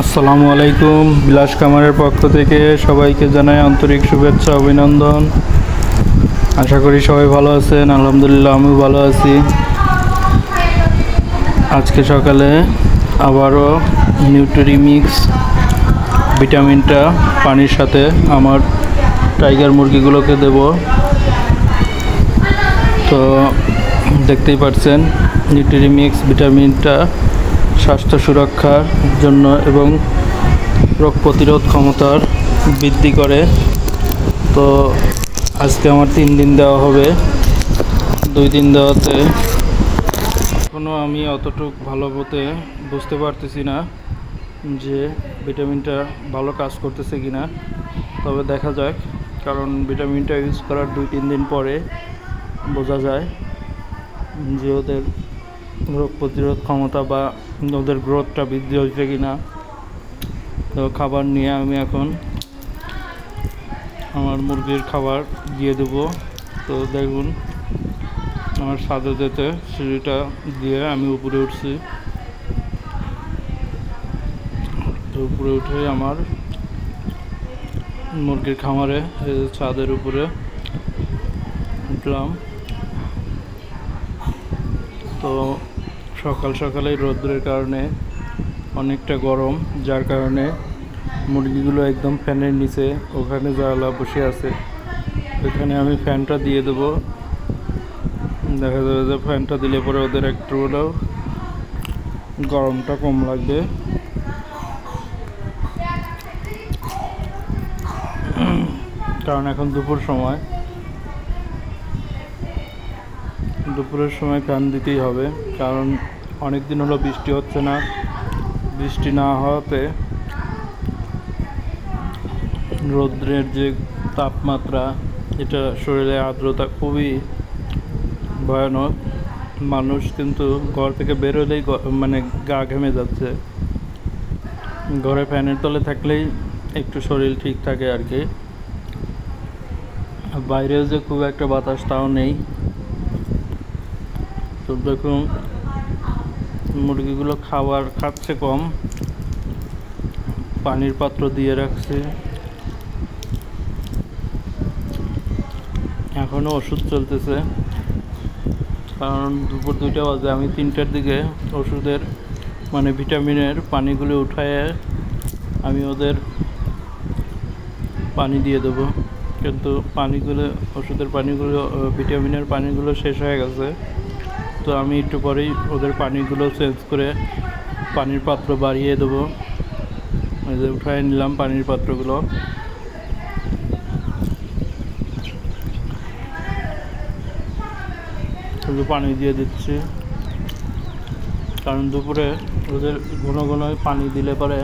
আসসালামু আলাইকুম। বিলাস কামারের পক্ষ থেকে সবাইকে জানাই আন্তরিক শুভেচ্ছা, অভিনন্দন। আশা করি সবাই ভালো আছেন, আলহামদুলিল্লাহ আমিও ভালো আছি। আজকে সকালে আবারও নিউট্রি মিক্স ভিটামিনটা পানির সাথে আমার টাইগার মুরগিগুলোকে দেব। তো দেখতেই পাচ্ছেন নিউট্রি মিক্স ভিটামিনটা স্বাস্থ্য সুরক্ষার জন্য এবং রোগ প্রতিরোধ ক্ষমতার বৃদ্ধি করে। তো আজকে আমার তিন দিন দেওয়া হবে। দুই দিন দেওয়াতে এখনও আমি অতটুক ভালো মতে বুঝতে পারতেছি না যে ভিটামিনটা ভালো কাজ করতেছে কি না তবে দেখা যাক, কারণ ভিটামিনটা ইউজ করার দুই, তিন দিন পরে বোঝা যায় যে ওদের রোগ প্রতিরোধ ক্ষমতা বা ওদের গ্রোথটা বৃদ্ধি হয়েছে কি না তো খাবার নিয়ে আমি এখন আমার মুরগির খাবার দিয়ে দেবো। তো দেখুন, আমার সাদা যেতে সিঁড়িটা দিয়ে আমি উপরে উঠছি। তো উপরে উঠে আমার মুরগির খামারে ছাদের উপরে উঠলাম। তো সকাল সকালেই রৌদ্রের কারণে অনেকটা গরম, যার কারণে মুরগিগুলো একদম ফ্যানের নিচে ওখানে জানলা বসে আছে। ওখানে আমি ফ্যানটা দিয়ে দেবো। দেখা যাবে যে ফ্যানটা দিলে পরে ওদের একটু হলেও গরমটা কম লাগবে। কারণ এখন দুপুর সময়। দুপুরের সময় ফ্যান দিতেই হবে, কারণ অনেক দিন হলো বৃষ্টি হচ্ছে না। বৃষ্টি না হওয়াতে রৌদ্রের যে তাপমাত্রা, এটা শরীরে আর্দ্রতা খুবই ভয়ানক। মানুষ কিন্তু ঘর থেকে বেরোলেই মানে গা ঘেমে যাচ্ছে। ঘরে ফ্যানের তলে থাকলেই একটু শরীর ঠিক থাকে আর কি। বাইরেও যে খুব একটা বাতাস, তাও নেই। তো দেখুন মুরগিগুলো খাবার খাচ্ছে কম। পানির পাত্র দিয়ে রাখছে। এখনও ওষুধ চলতেছে। কারণ দুপুর দুইটা বাজে, আমি তিনটার দিকে ওষুধের মানে ভিটামিনের পানিগুলো উঠায় আমি ওদের পানি দিয়ে দেবো। কিন্তু পানিগুলো, ওষুধের পানিগুলো, ভিটামিনের পানিগুলো শেষ হয়ে গেছে। তো আমি একটু পরেই ওদের পানিগুলো চেঞ্জ করে পানির পাত্র বাড়িয়ে দেবো। উঠায় নিলাম পানির পাত্রগুলো। শুধু পানি দিয়ে দিচ্ছি। কারণ দুপুরে ওদের ঘন ঘন পানি দিলে পরে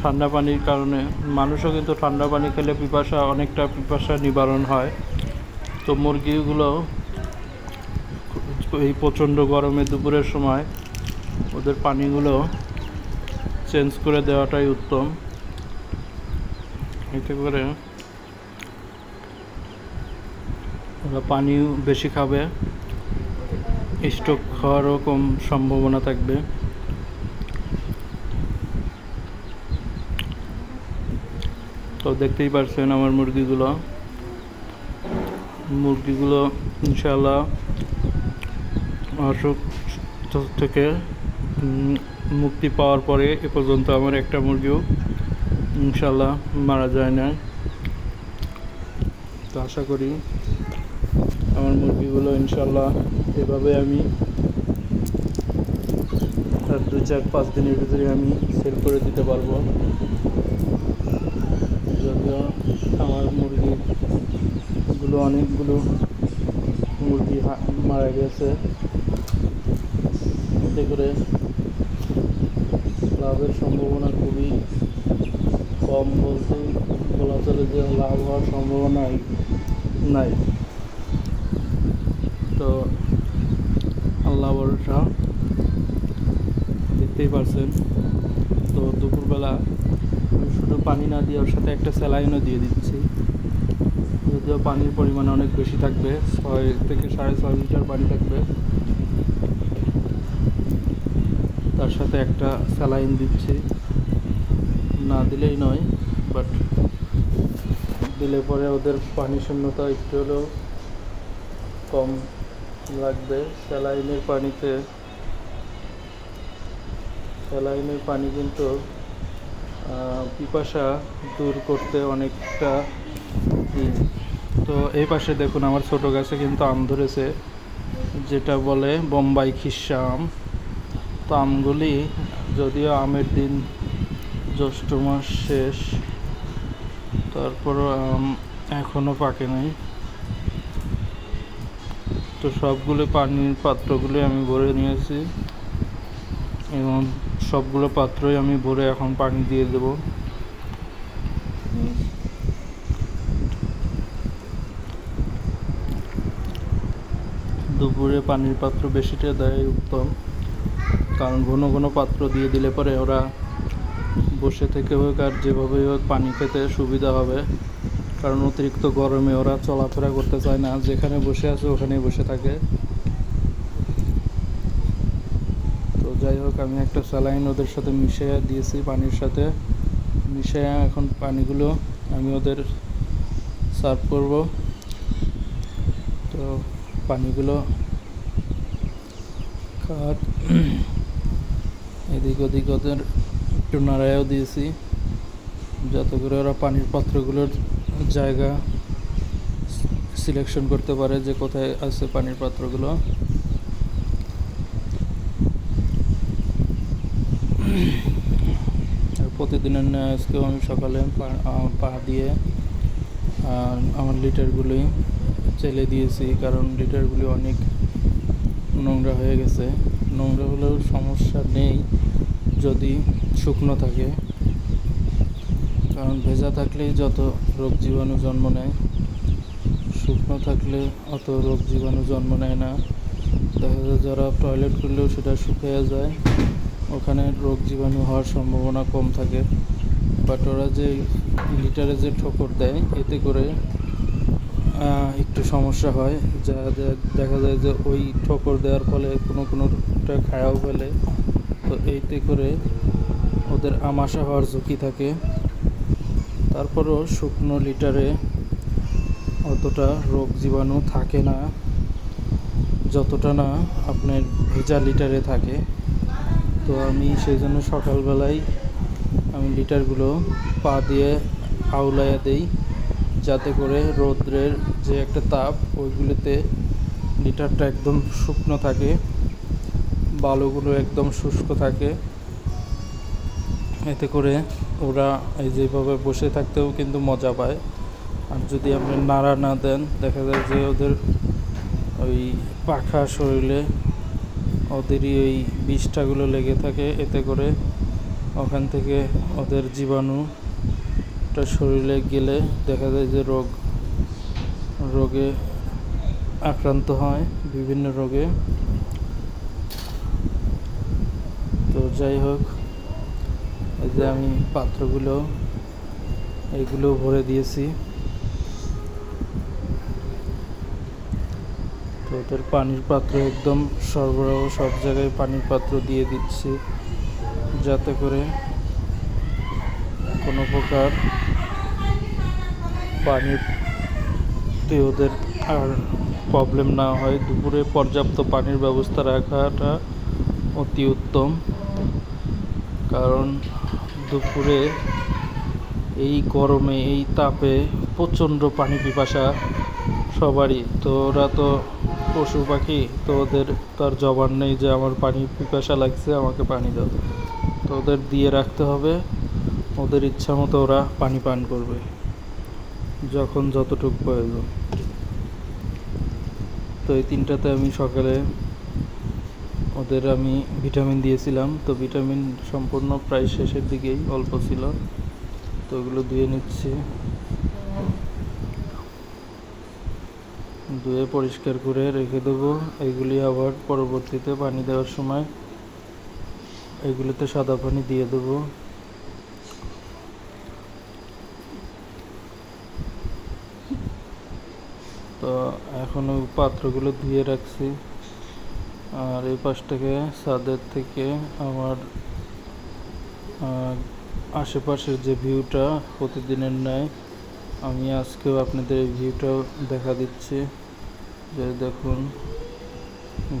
ঠান্ডা পানির কারণে মানুষও কিন্তু ঠান্ডা পানি খেলে পিপাসা অনেকটা পিপাসা নিবারণ হয়। তো মুরগিগুলো এই প্রচণ্ড গরমে দুপুরের সময় ওদের পানিগুলো চেঞ্জ করে দেওয়াটাই উত্তম। এতে করে ওরা পানিও বেশি খাবে, স্ট্রোক হওয়ারও কম সম্ভাবনা থাকবে। তো দেখতেই পারছেন আমার মুরগিগুলো। মুরগিগুলো ইনশাল্লাহ অসুখ থেকে মুক্তি পাওয়ার পরে এ পর্যন্ত আমার একটা মুরগিও ইনশাল্লাহ মারা যায় না তো আশা করি আমার মুরগিগুলো ইনশাল্লাহ এভাবে আমি আর দুই চার পাঁচ দিনের ভিতরে আমি সেল করে দিতে পারব। যদিও আমার মুরগিগুলো অনেকগুলো মুরগি মারা গেছে। এতে করে লাভের সম্ভাবনা খুবই কম বলতে বলা চলে যে লাভ হওয়ার সম্ভাবনাই নাই। তো আল্লাহ ভরসা, দেখতেই পারছেন। তো দুপুরবেলা শুধু পানি না দিয়ে ওর সাথে একটা স্যালাইনও দিয়ে দিচ্ছি। যদিও পানির পরিমাণ অনেক বেশি থাকবে, ছয় থেকে সাড়ে ছয় লিটার পানি থাকবে। তার সাথে একটা স্যালাইন দিচ্ছি। না দিলেই নয়, বাট দিলে পরে ওদের পানি শূন্যতা একটু হলেও কম লাগবে। স্যালাইনের পানিতে, স্যালাইনের পানি কিন্তু পিপাসা দূর করতে অনেকটা। তো এই পাশে দেখুন আমার ছোট গাছে কিন্তু আম ধরেছে, যেটা বলে বোম্বাই খিসা আম। তো আমগুলি যদিও আমের দিন জ্যৈষ্ঠ মাস শেষ, তারপরও আম এখনও পাকে নাই। তো সবগুলো পানির পাত্রগুলো আমি ভরে নিয়েছি, এবং সবগুলো পাত্রই আমি ভরে এখন পানি দিয়ে দেব। দুপুরে পানির পাত্র বেশিটা দেয় উত্তম। কারণ ঘন ঘন পাত্র দিয়ে দিলে পরে ওরা বসে থেকে হোক আর যেভাবেই হোক পানি খেতে সুবিধা হবে। কারণ অতিরিক্ত গরমে ওরা চলাফেরা করতে চায় না। যেখানে বসে আছে ওখানেই বসে থাকে। তো যাই হোক, আমি একটা স্যালাইন ওদের সাথে মিশিয়ে দিয়েছি পানির সাথে। মিশিয়ে এখন পানিগুলো আমি ওদের সার্ভ করব। তো পানিগুলো খাওয়ার এদিক ওদিক ওদের একটু নাড়াইও দিয়েছি, যাতে করে ওরা পানির পাত্রগুলোর জায়গা সিলেকশন করতে পারে যে কোথায় আছে পানির পাত্রগুলো। আর প্রতিদিনের আজকেও আমি সকালে পা- দিয়ে আমার লিটারগুলি চেলে দিয়েছি, কারণ লিটারগুলি অনেক নোংরা হয়ে গেছে। নোংরা হলেও সমস্যা নেই যদি শুকনো থাকে। কারণ ভেজা থাকলেই যত রোগ জীবাণু জন্ম নেয়, শুকনো থাকলে অত রোগ জীবাণু জন্ম নেয় না। দেখা যায় যারা টয়লেট করলেও সেটা শুকিয়ে যায়, ওখানে রোগ জীবাণু হওয়ার সম্ভাবনা কম থাকে। বাট ওরা যে লিটারে যে ঠোকর দেয়, এতে করে একটু সমস্যা হয়। যা দেখা যায় যে ওই ঠোকর দেওয়ার ফলে কোনো কোনোটা খায়াও ফেলে তো এইতে করে ওদের আমাশা হওয়ার ঝুঁকি থাকে। তারপরও শুকনো লিটারে অতটা রোগ জীবাণু থাকে না। যতটা না আপনার ভেজা লিটারে থাকে। তো আমি সেই জন্য সকালবেলায় আমি লিটারগুলো পা দিয়ে আউলাইয়া দেই। যাতে করে রৌদ্রের যে একটা তাপ, ওইগুলোতে লিটারটা একদম শুকনো থাকে, বালুগুলো একদম শুষ্ক থাকে। এতে করে ওরা এই যেভাবে বসে থাকতেও কিন্তু মজা পায়। আর যদি আপনি নাড়া না দেন, দেখা যায় যে ওদের ওই পাখা শরীরে ওদেরই ওই বিষটাগুলো লেগে থাকে। এতে করে ওখান থেকে ওদের জীবাণুটা শরীরে গেলে দেখা যায় যে রোগ, রোগে আক্রান্ত হয়, বিভিন্ন রোগে। তো যাই হোক, এই যে আমি পাত্রগুলো এইগুলো ভরে দিয়েছি। তো ওদের পানির পাত্র একদম সরবরাহ, সব জায়গায় পানির পাত্র দিয়ে দিচ্ছি, যাতে করে কোনো প্রকার পানিতে ওদের আর প্রবলেম না হয়। দুপুরে পর্যাপ্ত পানির ব্যবস্থা রাখাটা অতি উত্তম। কারণ দুপুরে এই গরমে, এই তাপে প্রচণ্ড পানি পিপাসা সবারই। তো ওরা তো পশু পাখি, তো ওদের তার জবান নেই যে আমার পানি পিপাসা লাগছে, আমাকে পানি দাও। তো ওদের দিয়ে রাখতে হবে। ওদের ইচ্ছা মতো ওরা পানি পান করবে। যখন যতটুকু প্রয়োজন। তো এই তিনটাতে আমি সকালে ওদের আমি ভিটামিন দিয়েছিলাম। তো ভিটামিন সম্পূর্ণ প্রায় শেষের দিকেই অল্প ছিল। তো ওগুলো ধুয়ে নিচ্ছি। ধুয়ে পরিষ্কার করে রেখে দেবো। এগুলি আবার পরবর্তীতে পানি দেওয়ার সময় এগুলোতে সাদা পানি দিয়ে দেবো। তো এখন ওই পাত্রগুলো ধুয়ে রাখছি। আর এই পাশ থেকে ছাদের থেকে আমার আশেপাশের যে ভিউটা প্রতিদিনের ন্যায়, আমি আজকেও আপনাদের এই ভিউটা দেখা দিচ্ছি। যে দেখুন,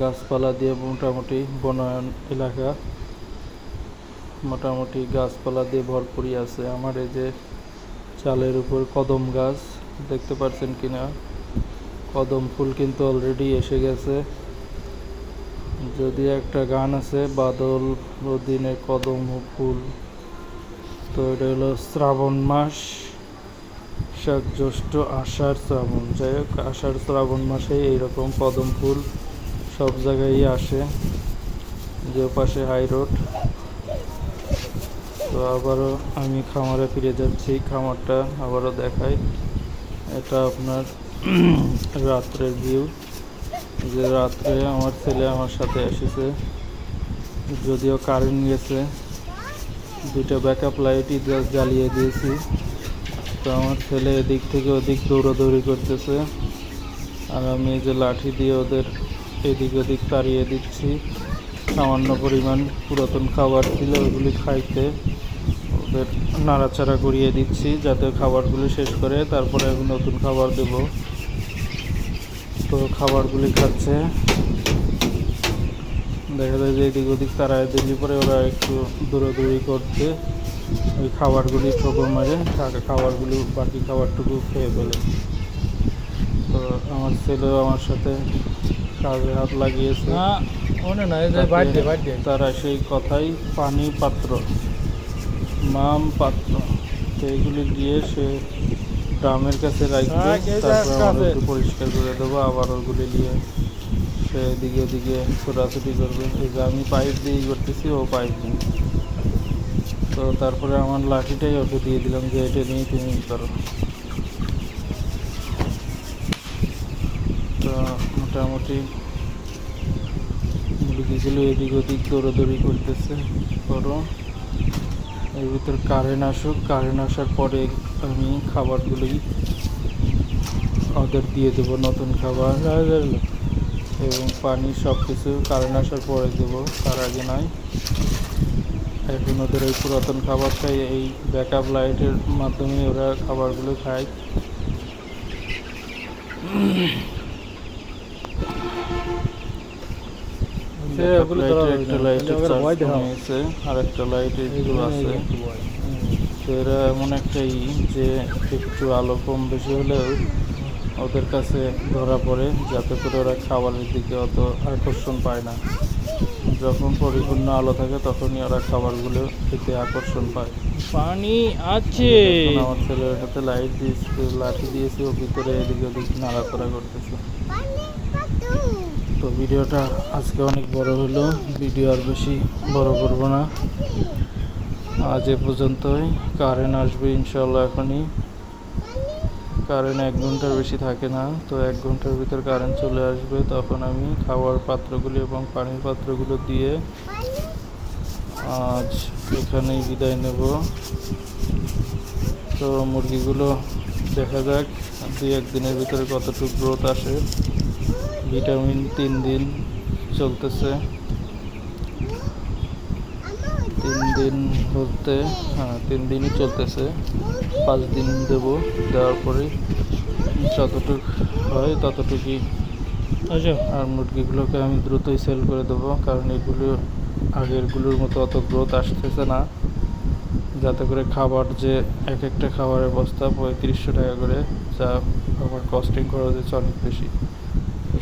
গাছপালা দিয়ে মোটামুটি বনায়ন এলাকা। মোটামুটি গাছপালা দিয়ে ভরপুরই আছে। আমার এই যে চালের উপর কদম গাছ, দেখতে পাচ্ছেন কিনা? কদম ফুল কিন্তু অলরেডি এসে গেছে। যদি একটা গান আছে, বাদল দিনে কদম ফুল, তো এটা হলো শ্রাবণ মাস। বৈশাখ জ্যৈষ্ঠ আষাঢ় শ্রাবণ। যাই হোক, আষাঢ় শ্রাবণ মাসে এইরকম কদম ফুল সব জায়গায় আসে, যে পাশে হাই রোড তো আবারও আমি খামারে ফিরে যাচ্ছি, খামারটা আবারও দেখাই। এটা আপনার রাত্রের ভিউ যে রাত্রে আমার ছেলে আমার সাথে এসেছে, যদিও কারেন্ট গেছে, দুইটা ব্যাকআপ লাইটই জ্বালিয়ে দিয়েছি। তো আমার ছেলে এদিক থেকে ওদিক দৌড়াদৌড়ি করতেছে, আর আমি এই যে লাঠি দিয়ে ওদের এদিক ওদিক তাড়িয়ে দিচ্ছি। সামান্য পরিমাণ পুরাতন খাবার ছিল, ওগুলি খাইতে ওদের নাড়াচাড়া করিয়ে দিচ্ছি, যাতে খাবারগুলি শেষ করে তারপরে আমি নতুন খাবার দেব। তো খাবারগুলি খাচ্ছে। দেখা যায় যে এদিক ওদিক তারায় দিলি পরে ওরা একটু দৌড়াদৌড়ি করতে ওই খাবারগুলি ঠোকর মারে থাকা খাবারগুলি বাকি খাবারটুকু খেয়ে ফেলে। তো আমার ছেলেও আমার সাথে কাজে হাত লাগিয়েছে। না মনে নয় তারা সেই কথাই পানি পাত্র মাম পাত্র তো এগুলি দিয়ে সে ড্রামের কাছে রাখবে হ্যাঁ, তারপর আমরা একটু পরিষ্কার করে দেবো আবার ওগুলি নিয়ে সে এদিকে ওদিকে ছোটাছুটি করবে। এই যে আমি পাইপ দিয়েই করতেছি ও পাইপ দিয়ে তো তারপরে আমার লাঠিটাই ওকে দিয়ে দিলাম যে এটা নিয়ে তুমি করো। তো মোটামুটি মুরগিগুলো এদিক ওদিক দৌড়াদৌড়ি করতেছে করো। এর ভিতর কারেন্ট আসুক, কারেন্ট আসার পরে আমি খাবারগুলি ওদের দিয়ে দেবো নতুন খাবার এবং পানি সব কিছু কারেন্ট আসার পরে দেবো। তার আগে নয়, এখন ওদের ওই পুরাতন খাবার খাই এই ব্যাকআপ লাইটের মাধ্যমে ওরা খাবারগুলো খায় সে Backup ওগুলো light ধরা এর যাবে একটা লাইটের ওদের চার্জ ভয় আর একটা লাইট এইগুলো আছে। একটু তো এরা এমন একটা ই যে একটু আলো কম বেশি হলেও ওদের কাছে ধরা পড়ে যাতে করে ওরা খাবারের দিকে অত আকর্ষণ পায় না। যখন পরিপূর্ণ আলো থাকে তখনই ওরা খাবারগুলো খেতে আকর্ষণ পায়। পানি আছে। আমার ছেলের হাতে লাইট দিয়েছি লাঠি দিয়েছি ও ভিতরে এদিকে ওদিক নাড়াচাড়া করতেছে। তো ভিডিওটা আজকে অনেক বড় হলো। ভিডিও আর বেশি বড় করব না। আজ এ পর্যন্তই। কারেন্ট আসবে ইনশাল্লাহ এখনই। কারেন্ট এক ঘণ্টার বেশি থাকে না, তো এক ঘণ্টার ভিতর কারেন্ট চলে আসবে। তখন আমি খাওয়ার পাত্রগুলি এবং পানির পাত্রগুলো দিয়ে আজ এখানেই বিদায় নেব। তো মুরগিগুলো দেখা যাক, দুই একদিনের ভিতরে কতটুকু গ্রোথ আসে। ভিটামিন তিন দিন চলতেছে। তিন দিন বলতে হ্যাঁ তিন দিনই চলতেছে। পাঁচ দিন দেব দেওয়ার পরে যতটুকু হয় ততটুকুই আচ্ছা। আর মুরগিগুলোকে আমি দ্রুতই সেল করে দেবো কারণ এগুলো আগেরগুলোর মতো অত গ্রোথ আসতেছে না। যাতে করে খাবার যে এক একটা খাবারের বস্তা পঁয়ত্রিশশো টাকা করে যা আমার কস্টিং খরচ হচ্ছে অনেক বেশি।